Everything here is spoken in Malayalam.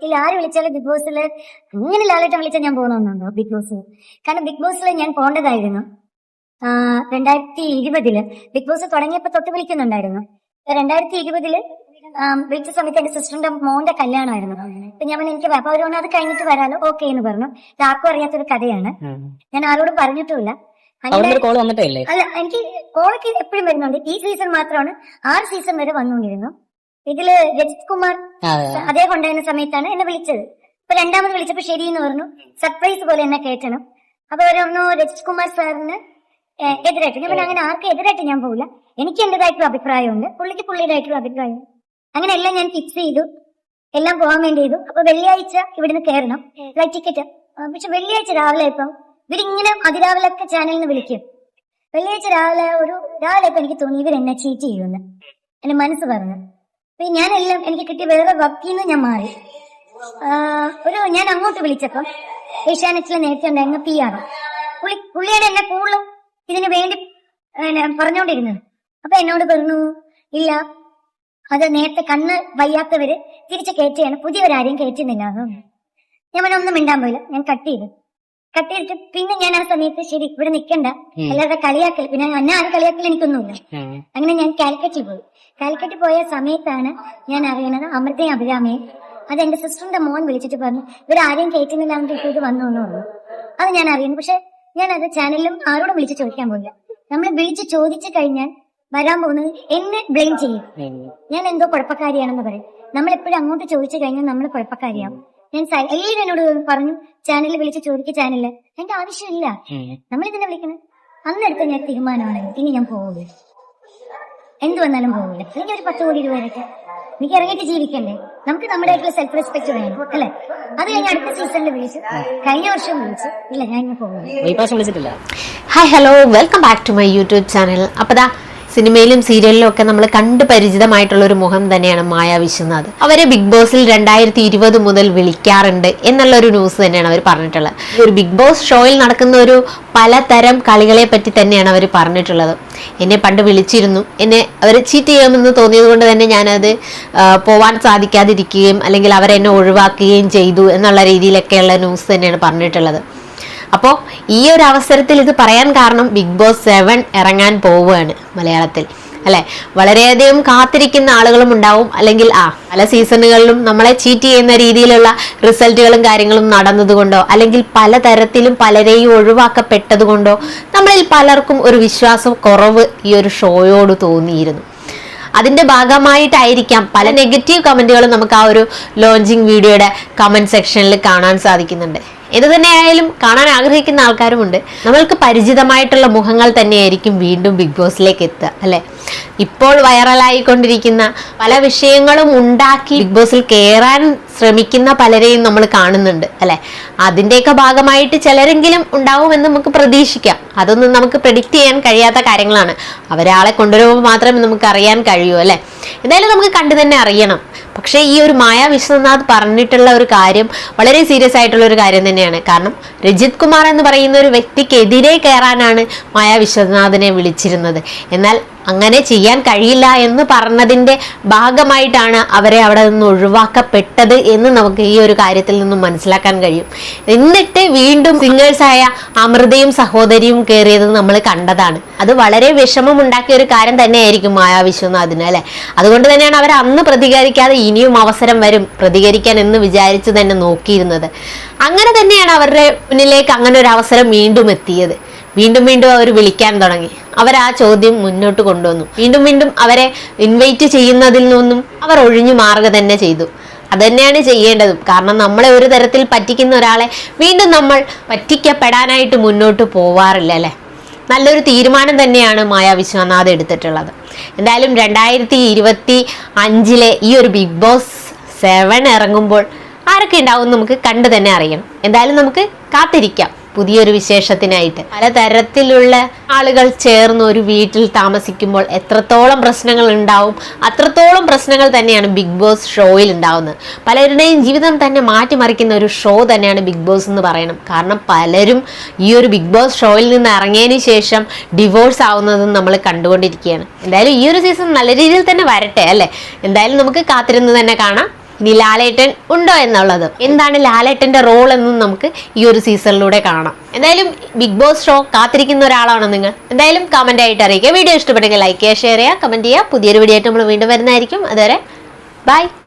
ഇതിൽ ആര് വിളിച്ചാലും ബിഗ് ബോസിൽ അങ്ങനെ ലാലേട്ടം വിളിച്ചാൽ ഞാൻ പോകണമെന്നുണ്ടോ ബിഗ് ബോസ് കാരണം ബിഗ് ബോസിൽ ഞാൻ പോകേണ്ടതായിരുന്നു രണ്ടായിരത്തി ഇരുപതിൽ ബിഗ് ബോസ് തുടങ്ങിയപ്പോൾ തൊട്ട് വിളിക്കുന്നുണ്ടായിരുന്നു. രണ്ടായിരത്തി ഇരുപതിൽ വിളിച്ച സമയത്ത് എന്റെ സിസ്റ്ററിന്റെ മോന്റെ കല്യാണമായിരുന്നു. അപ്പൊ ഞാൻ പറഞ്ഞു, എനിക്ക് അപ്പൊ അവരോട് അത് കഴിഞ്ഞിട്ട് വരാലോ. ഓക്കെ എന്ന് പറഞ്ഞു. ഇത് ആർക്കും അറിയാത്തൊരു കഥയാണ്. ഞാൻ ആരോടും പറഞ്ഞിട്ടുമില്ല. അല്ല എനിക്ക് കോളൊക്കെ എപ്പോഴും വരുന്നുണ്ട്. ഈ സീസൺ മാത്രമാണ് ആറ് സീസൺ വരെ വന്നുകൊണ്ടിരുന്നു ഇതിൽ രജിത് കുമാർ അതേ അദ്ദേഹം ഉണ്ടായിരുന്ന സമയത്താണ് എന്നെ വിളിച്ചത്. അപ്പൊ രണ്ടാമത് വിളിച്ചപ്പോ ശരി എന്ന് പറഞ്ഞു. സർപ്രൈസ് പോലെ എന്നെ കേട്ടണം അപ്പൊ അവരൊന്നു രജിത് കുമാർ സാറിന് എതിരായിട്ട്. ഞാൻ അങ്ങനെ ആർക്കും എതിരായിട്ട് ഞാൻ പോകില്ല എനിക്ക് എന്റേതായിട്ടുള്ള അഭിപ്രായമുണ്ട്. പുള്ളിക്ക് പുള്ളിയുടേതായിട്ടുള്ള അഭിപ്രായം. അങ്ങനെ എല്ലാം ഞാൻ ഫിക്സ് ചെയ്തു. എല്ലാം പോകാൻ വേണ്ടി ചെയ്തു. അപ്പൊ വെള്ളിയാഴ്ച ഇവിടുന്ന് കയറണം ഫ്ലൈറ്റ് ടിക്കറ്റ് പക്ഷെ വെള്ളിയാഴ്ച രാവിലെ ഇപ്പം ഇവരിങ്ങനെ അതിരാവിലെ ഒക്കെ ചാനലിൽ നിന്ന് വിളിക്കും. വെള്ളിയാഴ്ച രാവിലെ ഒരു രാവിലെ ഇപ്പൊ എനിക്ക് തോന്നി ഇവരെന്നെ ചീറ്റ് ചെയ്യുമെന്ന്. എന്റെ മനസ്സ് പറഞ്ഞു. അപ്പൊ ഞാനെല്ലാം എനിക്ക് കിട്ടിയ വേറെ വർക്കിൽ നിന്ന് ഞാൻ മാറി. ഒരു ഞാൻ അങ്ങോട്ട് വിളിച്ചപ്പം ഏഷ്യാനെറ്റിലെ നേരത്തെ ഉണ്ടായിരുന്ന പി ആർ പുള്ളി പുള്ളിയാണ് എന്നെ കൂടുതലും ഇതിനു വേണ്ടി പറഞ്ഞോണ്ടിരുന്നത്. അപ്പൊ എന്നോട് പറഞ്ഞു ഇല്ല അത് നേരത്തെ കണ്ണ് വയ്യാത്തവര് തിരിച്ച് കയറ്റുകയാണ് പുതിയവരാരെയും കയറ്റുന്നില്ല. ഞാൻ പിന്നെ ഒന്നും മിണ്ടാൻ പോയില്ല ഞാൻ കട്ട് ചെയ്തു. കട്ട് പിന്നെ ഞാൻ ആ സമയത്ത് ശരി ഇവിടെ നിൽക്കണ്ട എല്ലാവരുടെ അല്ലാതെ കളിയാക്കൽ പിന്നെ എന്നെ ആരും കളിയാക്കൽ എനിക്കൊന്നുമില്ല. അങ്ങനെ ഞാൻ കാലിക്കറ്റിൽ പോയി. കാലിക്കറ്റ് പോയ സമയത്താണ് ഞാൻ അറിയണത് അമൃതയും അഭിരാമയും. അത് എന്റെ സിസ്റ്ററിന്റെ മോൻ വിളിച്ചിട്ട് പറഞ്ഞു ഇവർ ആരെയും കയറ്റുന്നില്ല എന്നിട്ട് ഇത് വന്നു എന്ന് പറഞ്ഞു. അത് ഞാൻ അറിയുന്നു. പക്ഷെ ഞാൻ അത് ചാനലിലും ആരോടും വിളിച്ച് ചോദിക്കാൻ പോയില്ല. നമ്മൾ വിളിച്ച് ചോദിച്ചു കഴിഞ്ഞാൽ വരാൻ പോകുന്നത് എന്നെ ബ്ലെയിം ചെയ്യും. ഞാൻ എന്തോ കുഴപ്പക്കാരിയാണെന്ന് പറയും. നമ്മൾ എപ്പോഴും അങ്ങോട്ട് ചോദിച്ചു കഴിഞ്ഞാൽ നമ്മൾ കുഴപ്പക്കാരിയാവും. ഞാൻ എല്ലാവരും എന്നോട് പറഞ്ഞു ചാനലിൽ വിളിച്ച് ചോദിക്ക ചാനലിൽ എന്റെ ആവശ്യമില്ല. നമ്മൾ ഇതിനെ വിളിക്കണം? അന്നെടുത്ത ഞാൻ തീരുമാനമാണ് ഇനി ഞാൻ പോവില്ല എന്ത് വന്നാലും പോവില്ല എനിക്ക് ഒരു പത്ത് കോടി രൂപ വരട്ടെ. എനിക്ക് ഇറങ്ങിയിട്ട് ജീവിക്കണ്ടേ? നമുക്ക് നമ്മുടെ ആയിട്ടുള്ള സെൽഫ് റെസ്പെക്ട് വേണം അല്ലെ? അത് കഴിഞ്ഞ അടുത്ത സീസണിൽ വിളിച്ചു കഴിഞ്ഞ വർഷം വിളിച്ചു ഇല്ല ഞാൻ വിളിച്ചിട്ടില്ല. Hi hello welcome back to my YouTube channel അപ്പോൾ ദാ സിനിമയിലും സീരിയലിലും ഒക്കെ നമ്മൾ കണ്ട് പരിചിതമായിട്ടുള്ള ഒരു മുഖം തന്നെയാണ് മായ വിശ്വനാഥ്. അവരെ ബിഗ് ബോസിൽ രണ്ടായിരത്തി ഇരുപത് മുതൽ വിളിക്കാറുണ്ട് എന്നുള്ള ഒരു ന്യൂസ് തന്നെയാണ് അവർ പറഞ്ഞിട്ടുള്ളത്. ഒരു ബിഗ് ബോസ് ഷോയിൽ നടക്കുന്ന ഒരു പലതരം കളികളെ പറ്റി തന്നെയാണ് അവർ പറഞ്ഞിട്ടുള്ളത്. എന്നെ പണ്ട് വിളിച്ചിരുന്നു. എന്നെ അവർ ചീറ്റ് ചെയ്യാമെന്ന് തോന്നിയത് കൊണ്ട് തന്നെ ഞാനത് പോവാൻ സാധിക്കാതിരിക്കുകയും അല്ലെങ്കിൽ അവരെന്നെ ഒഴിവാക്കുകയും ചെയ്തു എന്നുള്ള രീതിയിലൊക്കെയുള്ള ന്യൂസ് തന്നെയാണ് പറഞ്ഞിട്ടുള്ളത്. അപ്പോൾ ഈ ഒരു അവസരത്തിൽ ഇത് പറയാൻ കാരണം ബിഗ് ബോസ് സെവൻ ഇറങ്ങാൻ പോവുകയാണ് മലയാളത്തിൽ. അല്ലെ? വളരെയധികം കാത്തിരിക്കുന്ന ആളുകളും ഉണ്ടാവും. അല്ലെങ്കിൽ ആ പല സീസണുകളിലും നമ്മളെ ചീറ്റ് ചെയ്യുന്ന രീതിയിലുള്ള റിസൾട്ടുകളും കാര്യങ്ങളും നടന്നതുകൊണ്ടോ അല്ലെങ്കിൽ പലതരത്തിലും പലരെയും ഒഴിവാക്കപ്പെട്ടതുകൊണ്ടോ നമ്മളിൽ പലർക്കും ഒരു വിശ്വാസം കുറവ് ഈ ഒരു ഷോയോട് തോന്നിയിരുന്നു. അതിന്റെ ഭാഗമായിട്ടായിരിക്കാം പല നെഗറ്റീവ് കമന്റുകളും നമുക്ക് ആ ഒരു ലോഞ്ചിങ് വീഡിയോയുടെ കമന്റ് സെക്ഷനിൽ കാണാൻ സാധിക്കുന്നുണ്ട്. ഇത് തന്നെയായാലും കാണാൻ ആഗ്രഹിക്കുന്ന ആൾക്കാരുമുണ്ട്. നമ്മൾക്ക് പരിചിതമായിട്ടുള്ള മുഖങ്ങൾ തന്നെയായിരിക്കും വീണ്ടും ബിഗ് ബോസിലേക്ക് എത്തുക അല്ലെ? ഇപ്പോൾ വൈറലായിക്കൊണ്ടിരിക്കുന്ന പല വിഷയങ്ങളും ഉണ്ടാക്കി ബിഗ് ബോസിൽ കയറാൻ ശ്രമിക്കുന്ന പലരെയും നമ്മൾ കാണുന്നുണ്ട് അല്ലെ? അതിന്റെയൊക്കെ ഭാഗമായിട്ട് ചിലരെങ്കിലും ഉണ്ടാവുമെന്ന് നമുക്ക് പ്രതീക്ഷിക്കാം. അതൊന്നും നമുക്ക് പ്രഡിക്റ്റ് ചെയ്യാൻ കഴിയാത്ത കാര്യങ്ങളാണ്. അവരാളെ കൊണ്ടുവരുമ്പോൾ മാത്രമേ നമുക്ക് അറിയാൻ കഴിയൂ അല്ലെ? എന്തായാലും നമുക്ക് കണ്ടു തന്നെ അറിയണം. പക്ഷേ ഈ ഒരു മായ വിശ്വനാഥ് പറഞ്ഞിട്ടുള്ള ഒരു കാര്യം വളരെ സീരിയസ് ആയിട്ടുള്ള ഒരു കാര്യം തന്നെയാണ്. കാരണം രജിത് കുമാർ എന്ന് പറയുന്ന ഒരു വ്യക്തിക്കെതിരെ കയറാനാണ് മായ വിശ്വനാഥിനെ വിളിച്ചിരുന്നത്. എന്നാൽ അങ്ങനെ ചെയ്യാൻ കഴിയില്ല എന്ന് പറഞ്ഞതിന്റെ ഭാഗമായിട്ടാണ് അവരെ അവിടെ നിന്ന് ഒഴിവാക്കപ്പെട്ടത് എന്ന് നമുക്ക് ഈ ഒരു കാര്യത്തിൽ നിന്നും മനസ്സിലാക്കാൻ കഴിയും. എന്നിട്ട് വീണ്ടും സിംഗേഴ്സായ അമൃതയും സഹോദരിയും കയറിയത് നമ്മൾ കണ്ടതാണ്. അത് വളരെ വിഷമം ഉണ്ടാക്കിയ ഒരു കാര്യം തന്നെയായിരിക്കും മായാ വിശ്വനാഥിന് അല്ലെ? അതുകൊണ്ട് തന്നെയാണ് അവർ അന്ന് പ്രതികരിക്കാതെ ഇനിയും അവസരം വരും പ്രതികരിക്കാൻ എന്ന് വിചാരിച്ചു തന്നെ നോക്കിയിരുന്നത്. അങ്ങനെ തന്നെയാണ് അവരുടെ മുന്നിലേക്ക് അങ്ങനെ ഒരു അവസരം വീണ്ടും എത്തിയത്. വീണ്ടും വീണ്ടും അവർ വിളിക്കാൻ തുടങ്ങി. അവർ ആ ചോദ്യം മുന്നോട്ട് കൊണ്ടുവന്നു. വീണ്ടും വീണ്ടും അവരെ ഇൻവൈറ്റ് ചെയ്യുന്നതിൽ നിന്നും അവർ ഒഴിഞ്ഞു മാറുക തന്നെ ചെയ്തു. അതുതന്നെയാണ് ചെയ്യേണ്ടതും. കാരണം നമ്മളെ ഒരു തരത്തിൽ പറ്റിക്കുന്ന ഒരാളെ വീണ്ടും നമ്മൾ പറ്റിക്കപ്പെടാനായിട്ട് മുന്നോട്ട് പോവാറില്ല അല്ലേ? നല്ലൊരു തീരുമാനം തന്നെയാണ് മായ വിശ്വനാഥ് എടുത്തിട്ടുള്ളത്. എന്തായാലും രണ്ടായിരത്തി ഇരുപത്തി അഞ്ചിലെ ഈ ഒരു ബിഗ് ബോസ് സെവൻ ഇറങ്ങുമ്പോൾ ആരൊക്കെ ഉണ്ടാവും നമുക്ക് കണ്ടു തന്നെ അറിയണം. എന്തായാലും നമുക്ക് കാത്തിരിക്കാം. പുതിയൊരു വിശേഷത്തിനായിട്ട്. പലതരത്തിലുള്ള ആളുകൾ ചേർന്ന് ഒരു വീട്ടിൽ താമസിക്കുമ്പോൾ എത്രത്തോളം പ്രശ്നങ്ങൾ ഉണ്ടാവും അത്രത്തോളം പ്രശ്നങ്ങൾ തന്നെയാണ് ബിഗ് ബോസ് ഷോയിൽ ഉണ്ടാവുന്നത്. പലരുടെയും ജീവിതം തന്നെ മാറ്റിമറിക്കുന്ന ഒരു ഷോ തന്നെയാണ് ബിഗ് ബോസ് എന്ന് പറയണം. കാരണം പലരും ഈ ഒരു ബിഗ് ബോസ് ഷോയിൽ നിന്ന് ഇറങ്ങിയതിന് ശേഷം ഡിവോഴ്സ് ആവുന്നതും നമ്മൾ കണ്ടുകൊണ്ടിരിക്കുകയാണ്. എന്തായാലും ഈ ഒരു സീസൺ നല്ല രീതിയിൽ തന്നെ വരട്ടെ അല്ലേ? എന്തായാലും നമുക്ക് കാത്തിരുന്ന് തന്നെ കാണാം. ഇനി ലാലേട്ടൻ ഉണ്ടോ എന്നുള്ളത്. എന്താണ് ലാലേട്ടന്റെ റോൾ എന്നും നമുക്ക് ഈ ഒരു സീസണിലൂടെ കാണാം. എന്തായാലും ബിഗ് ബോസ് ഷോ കാത്തിരിക്കുന്ന ഒരാളാണോ നിങ്ങൾ? എന്തായാലും കമന്റ് ആയിട്ട് അറിയിക്കുക. വീഡിയോ ഇഷ്ടപ്പെട്ടെങ്കിൽ ലൈക്ക് ചെയ്യുക ഷെയർ ചെയ്യുക കമന്റ് ചെയ്യുക. പുതിയൊരു വീഡിയോ ആയിട്ട് നമ്മൾ വീണ്ടും വരുന്നതായിരിക്കും. അതുവരെ ബൈ